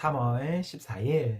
3월 14일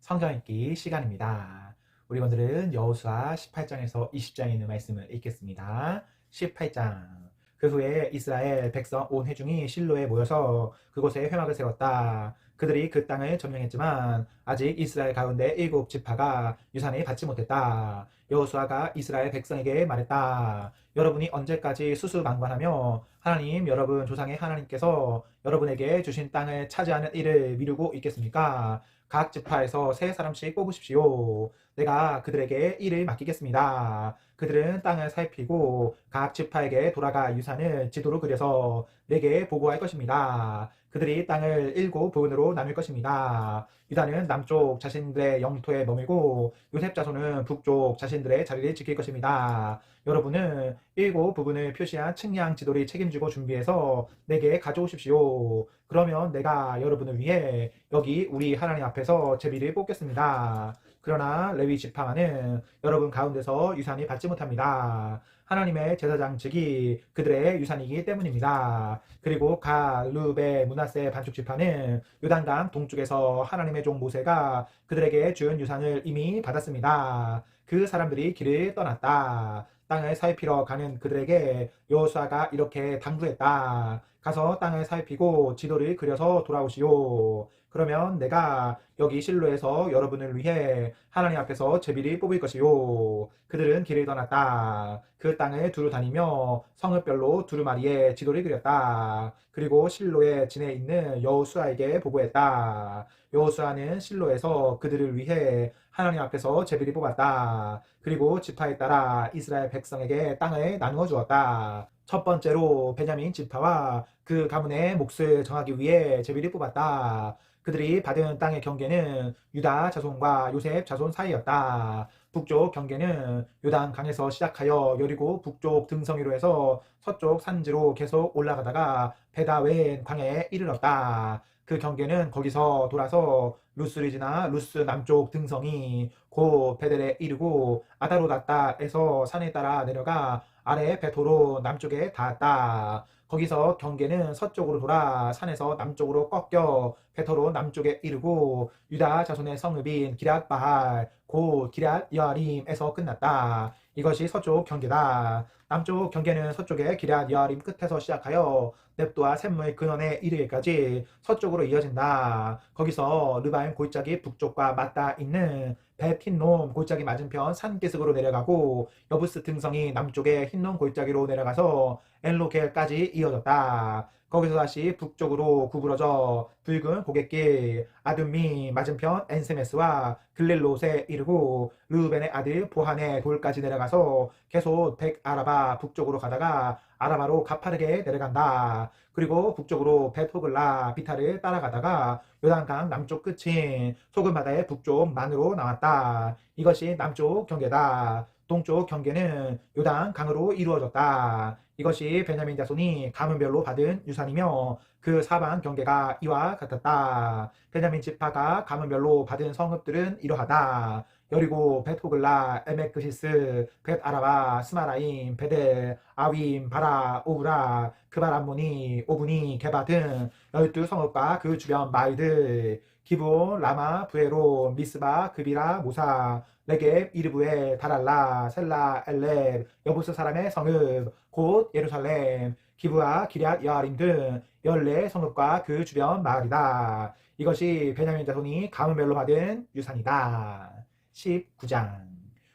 성경 읽기 시간입니다. 우리 오늘은 여호수아 18장에서 20장에 있는 말씀을 읽겠습니다. 18장 그 후에 이스라엘 백성 온 회중이 실로에 모여서 그곳에 회막을 세웠다. 그들이 그 땅을 점령했지만 아직 이스라엘 가운데 일곱 지파가 유산을 받지 못했다. 여호수아가 이스라엘 백성에게 말했다. 여러분이 언제까지 수수방관하며 하나님 여러분 조상의 하나님께서 여러분에게 주신 땅을 차지하는 일을 미루고 있겠습니까? 각 지파에서 세 사람씩 뽑으십시오. 내가 그들에게 일을 맡기겠습니다. 그들은 땅을 살피고 각 지파에게 돌아가 유산을 지도로 그려서 내게 보고할 것입니다. 그들이 땅을 일곱 부분으로 나눌 것입니다. 유다는 남쪽 자신들의 영토에 머물고 요셉 자손은 북쪽 자신들의 자리를 지킬 것입니다. 여러분은 일곱 부분을 표시한 측량 지도를 책임지고 준비해서 내게 가져오십시오. 그러면 내가 여러분을 위해 여기 우리 하나님 앞에서 제비를 뽑겠습니다. 그러나 레위 지파만은 여러분 가운데서 유산이 받지 못합니다. 하나님의 제사장 측이 그들의 유산이기 때문입니다. 그리고 가, 루베, 문하세 반축 지파는 요단강 동쪽에서 하나님의 종 모세가 그들에게 준 유산을 이미 받았습니다. 그 사람들이 길을 떠났다. 땅을 살피러 가는 그들에게 여호수아가 이렇게 당부했다. 가서 땅을 살피고 지도를 그려서 돌아오시오. 그러면 내가 여기 실로에서 여러분을 위해 하나님 앞에서 제비를 뽑을 것이요. 그들은 길을 떠났다. 그 땅을 두루 다니며 성읍별로 두루마리에 지도를 그렸다. 그리고 실로에 지내 있는 여호수아에게 보고했다. 여호수아는 실로에서 그들을 위해 하나님 앞에서 제비를 뽑았다. 그리고 지파에 따라 이스라엘 백성에게 땅을 나누어 주었다. 첫 번째로 베냐민 지파와 그 가문의 몫을 정하기 위해 제비를 뽑았다. 그들이 받은 땅의 경계는 유다 자손과 요셉 자손 사이였다. 북쪽 경계는 요단 강에서 시작하여 여리고 북쪽 등성이로 해서 서쪽 산지로 계속 올라가다가 베다웬 광야에 이르렀다. 그 경계는 거기서 돌아서 루스를 지나 루스 남쪽 등성이 고 베델에 이르고 아다로다따에서 산에 따라 내려가 아래 베토로 남쪽에 닿았다. 거기서 경계는 서쪽으로 돌아 산에서 남쪽으로 꺾여 베토로 남쪽에 이르고 유다 자손의 성읍인 기랏 바할 고 기랏 여아림에서 끝났다. 이것이 서쪽 경계다. 남쪽 경계는 서쪽의 기랏 여아림 끝에서 시작하여 넵도와 샘물 근원에 이르기까지 서쪽으로 이어진다. 거기서 르바임 골짜기 북쪽과 맞닿아 있는 베틴놈 골짜기 맞은편 산기슭으로 내려가고 여부스 등성이 남쪽의 흰놈 골짜기로 내려가서 엔로겔까지 이어졌다. 거기서 다시 북쪽으로 구부러져 붉은 고갯길 아둠미 맞은편 엔세메스와 글릴롯에 이르고 르벤의 아들 보한의 돌까지 내려가서 계속 백아라바 북쪽으로 가다가 아라바로 가파르게 내려간다. 그리고 북쪽으로 베토글라 비타를 따라가다가 요단강 남쪽 끝인 소금 바다의 북쪽 만으로 나왔다. 이것이 남쪽 경계다. 동쪽 경계는 요단 강으로 이루어졌다. 이것이 베냐민 자손이 가문별로 받은 유산이며 그 사방 경계가 이와 같았다. 베냐민 지파가 가문별로 받은 성읍들은 이러하다. 여리고 베토글라 에메크시스 벳아라바 스마라임 베델 아윈 바라 오브라 그바람모니 오브니 게바 등 열두 성읍과 그 주변 마을들 기브 라마 부에로 미스바 그비라 모사 레게 이르부에 다랄라 셀라 엘렙 여부스 사람의 성읍 곧 예루살렘 기브와 기럇 여아림 등 열네 성읍과 그 주변 마을이다. 이것이 베냐민 자손이 가문별로 받은 유산이다. 19장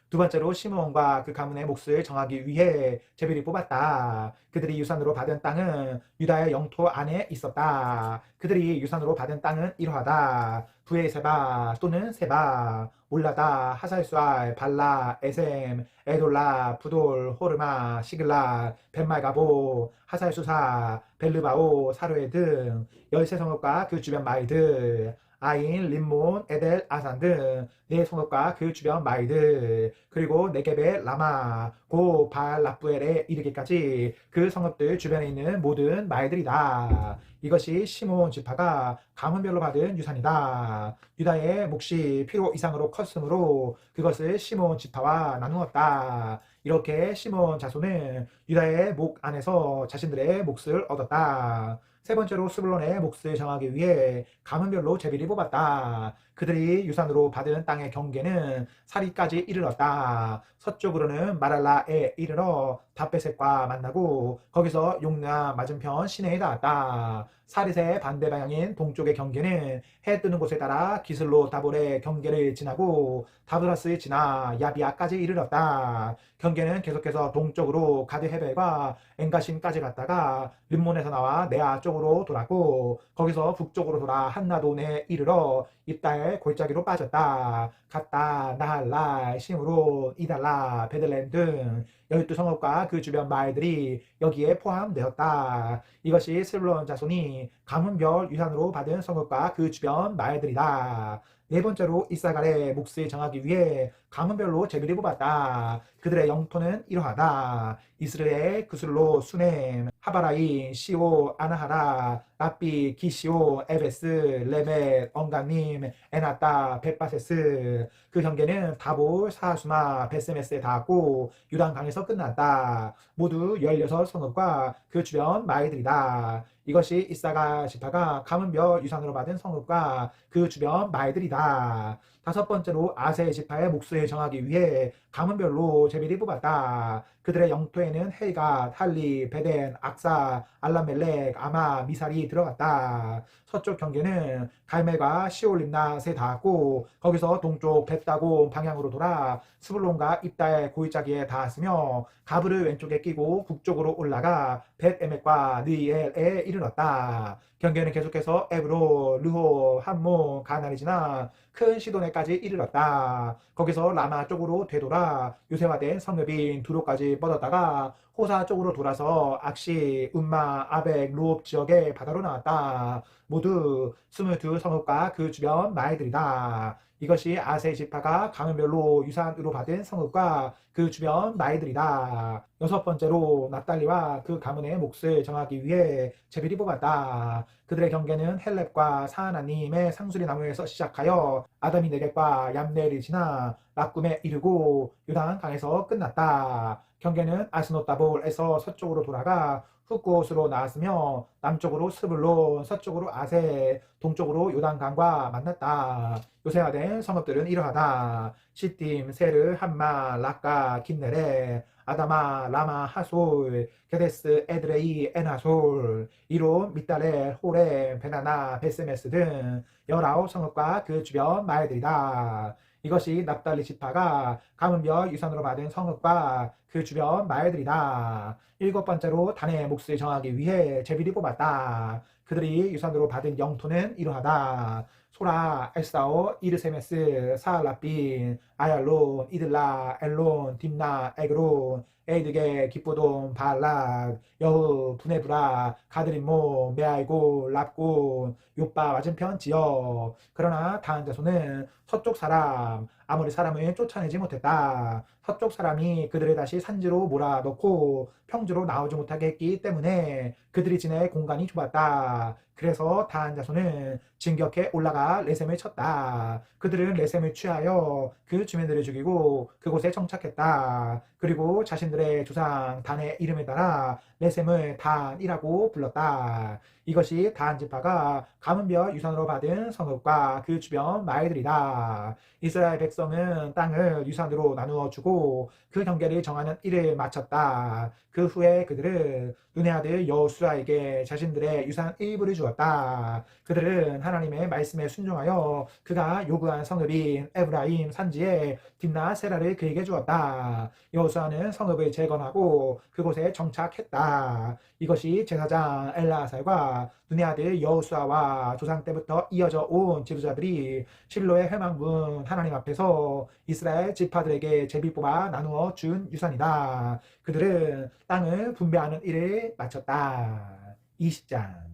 두 번째로 시므온과 그 가문의 몫을 정하기 위해 제비를 뽑았다. 그들이 유산으로 받은 땅은 유다의 영토 안에 있었다. 그들이 유산으로 받은 땅은 이러하다. 부에세바 또는 세바, 올라다, 하살수알, 발라, 에셈, 에돌라, 부돌, 호르마, 시글라, 벤말가보, 하살수사, 벨르바오, 사로에 등 열세 성읍과 그 주변 마을들 아인, 림몬, 에델, 아산 등네 성읍과 그 주변 마을들 그리고 네겝의 라마, 고, 발, 라프엘에 이르기까지 그 성읍들 주변에 있는 모든 마을들이다. 이것이 시몬 지파가 가문별로 받은 유산이다. 유다의 몫이 필요 이상으로 컸으므로 그것을 시몬 지파와 나누었다. 이렇게 시몬 자손은 유다의 목 안에서 자신들의 몫을 얻었다. 세 번째로 스불론의 몫을 정하기 위해 가문별로 제비를 뽑았다. 그들이 유산으로 받은 땅의 경계는 사리까지 이르렀다. 서쪽으로는 마랄라에 이르러 다베셋과 만나고 거기서 용나 맞은편 시내에 닿았다. 사릿의 반대 방향인 동쪽의 경계는 해 뜨는 곳에 따라 기슬로 다볼의 경계를 지나고 다브라스에 지나 야비아까지 이르렀다. 경계는 계속해서 동쪽으로 가드 헤벨과 엔가신까지 갔다가 림몬에서 나와 네아 쪽으로 돌았고 거기서 북쪽으로 돌아 한나돈에 이르러 입다의 골짜기로 빠졌다. 갔다 나할라 시므로 이달라 베들렘 등 열두 성읍과 그 주변 마을들이 여기에 포함되었다. 이것이 스불론 자손이 가문별 유산으로 받은 성읍과 그 주변 마을들이다. 네 번째로 이사갈의 몫을 정하기 위해 가문별로 제비를 뽑았다. 그들의 영토는 이러하다. 이스라엘, 그술로, 수넴, 하바라인, 시오, 아나하라, 라삐, 기시오, 에베스, 레벳, 언가님, 에나따, 베파세스. 그 경계는 다볼, 사수마, 베세메스에 닿았고 유단 강에서 끝났다. 모두 16 성읍과 그 주변 마을들이다. 이것이 이사가 지파가 가문별 유산으로 받은 성읍과 그 주변 마을들이다. 다섯 번째로 아세 지파의 몫을 정하기 위해 가문별로 제비를 뽑았다. 그들의 영토에는 헬가, 탈리, 베덴, 악사, 알라멜렉, 아마, 미살이 들어갔다. 서쪽 경계는 갈멜과 시올림낫에 닿았고 거기서 동쪽 벳다고 방향으로 돌아 스불론과 입다의 고이자기에 닿았으며 가브를 왼쪽에 끼고 북쪽으로 올라가 벳에멕과 느이엘에 이르렀다. 경계는 계속해서 에브로, 르호, 함몬, 가나리 지나 큰 시도네까지 이르렀다. 거기서 라마 쪽으로 되돌아 요새화된 성읍인 두로까지 뻗었다가 호사 쪽으로 돌아서 악시, 운마, 아벡, 루옵 지역의 바다로 나왔다. 모두 22 성읍과 그 주변 마을들이다. 이것이 아세 지파가 가문별로 유산으로 받은 성읍과 그 주변 마을들이다. 여섯 번째로 납달리와 그 가문의 몫을 정하기 위해 제비리 뽑았다. 그들의 경계는 헬렙과 사하나님의 상수리 나무에서 시작하여 아담이 네겟과 얌네를 지나 라꿈에 이르고 유단 강에서 끝났다. 경계는 아스노다볼에서 서쪽으로 돌아가 훅곳으로 나왔으며 남쪽으로 스불론, 서쪽으로 아세, 동쪽으로 요단강과 만났다. 요새화 된 성읍들은 이러하다. 시팀, 세르, 함마, 라까, 긴네레, 아다마, 라마, 하솔, 게데스, 에드레이, 에나솔, 이론, 미달레, 호레, 베나나, 베세메스 등 열아홉 성읍과 그 주변 마을들이다. 이것이 납달리 지파가 가문별 유산으로 받은 성읍과 그 주변 마을들이다. 일곱 번째로 단의 몫을 정하기 위해 제비리 뽑았다. 그들이 유산으로 받은 영토는 이러하다. 소라, 엘사오, 이르세메스, 사알라빈, 아얄론, 이들라, 엘론, 딥나, 에그론, 에이드게, 기쁘돔, 발락, 여흐, 부네브라, 가드림모, 메아이고, 랍곤, 요빠 맞은편 지역. 그러나 다한 자손은 서쪽 사람, 아무리 사람을 쫓아내지 못했다. 서쪽 사람이 그들을 다시 산지로 몰아넣고 평지로 나오지 못하게 했기 때문에 그들이 지낼 공간이 좁았다. 그래서 다한 자손은 진격해 올라가 레셈을 쳤다. 그들은 레셈을 취하여 그 주민들을 죽이고 그곳에 정착했다. 그리고 자신들 의 조상 단의 이름에 따라 레셈을 단이라고 불렀다. 이것이 단 지파가 가문별 유산으로 받은 성읍과 그 주변 마을들이다. 이스라엘 백성은 땅을 유산으로 나누어 주고 그 경계를 정하는 일을 마쳤다. 그 후에 그들은 눈의 아들 여호수아에게 자신들의 유산 일부를 주었다. 그들은 하나님의 말씀에 순종하여 그가 요구한 성읍인 에브라임 산지에 딥나 세라를 그에게 주었다. 여호수아는 성읍을 재건하고 그곳에 정착했다. 이것이 제사장 엘라살과 눈의 아들 여호수아와 조상 때부터 이어져 온 지도자들이 실로의 회망문 하나님 앞에서 이스라엘 지파들에게 제비 뽑아 나누어 준 유산이다. 그들은 땅을 분배하는 일을 마쳤다. 20장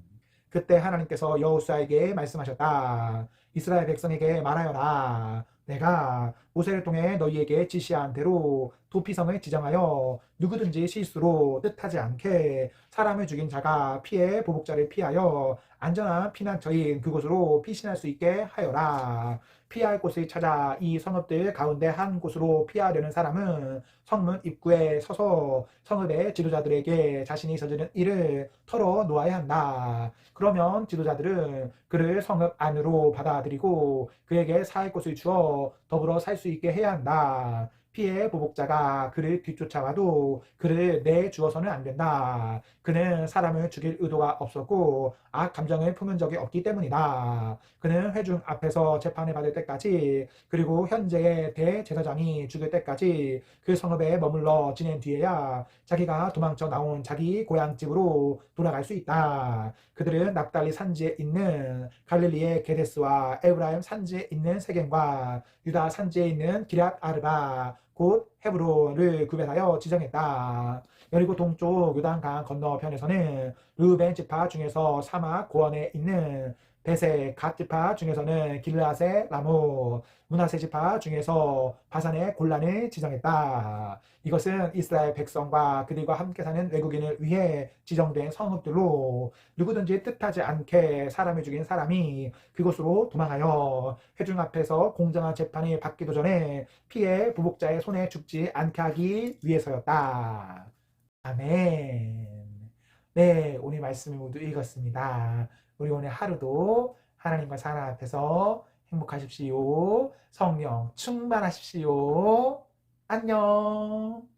그때 하나님께서 여호수아에게 말씀하셨다. 이스라엘 백성에게 말하여라. 내가 모세를 통해 너희에게 지시한 대로 도피성을 지정하여 누구든지 실수로 뜻하지 않게 사람을 죽인 자가 피해 보복자를 피하여 안전한 피난처인 그곳으로 피신할 수 있게 하여라. 피할 곳을 찾아 이 성읍들 가운데 한 곳으로 피하려는 사람은 성문 입구에 서서 성읍의 지도자들에게 자신이 저지른 일을 털어 놓아야 한다. 그러면 지도자들은 그를 성읍 안으로 받아들이고 그에게 살 곳을 주어 더불어 살 수 있게 해야 한다. 피해 보복자가 그를 뒤쫓아와도 그를 내주어서는 안 된다. 그는 사람을 죽일 의도가 없었고 악 감정을 품은 적이 없기 때문이다. 그는 회중 앞에서 재판을 받을 때까지 그리고 현재의 대제사장이 죽을 때까지 그 성읍에 머물러 지낸 뒤에야 자기가 도망쳐 나온 자기 고향집으로 돌아갈 수 있다. 그들은 납달리 산지에 있는 갈릴리의 게데스와 에브라임 산지에 있는 세겜과 유다 산지에 있는 기럇 아르바 곧 헤브론을 구별하여 지정했다. 여리고 동쪽 요단강 건너편에서는 르벤 지파 중에서 사막 고원에 있는 베세 갓 지파 중에서는 길라세 라모 문하세 지파 중에서 바산의 골란을 지정했다. 이것은 이스라엘 백성과 그들과 함께 사는 외국인을 위해 지정된 성읍들로 누구든지 뜻하지 않게 사람을 죽인 사람이 그곳으로 도망하여 회중 앞에서 공정한 재판이 받기도 전에 피해 부복자의 손에 죽지 않게 하기 위해서였다. 아멘. 네, 오늘 말씀을 모두 읽었습니다. 우리 오늘 하루도 하나님과 사람 앞에서 행복하십시오. 성령 충만하십시오. 안녕.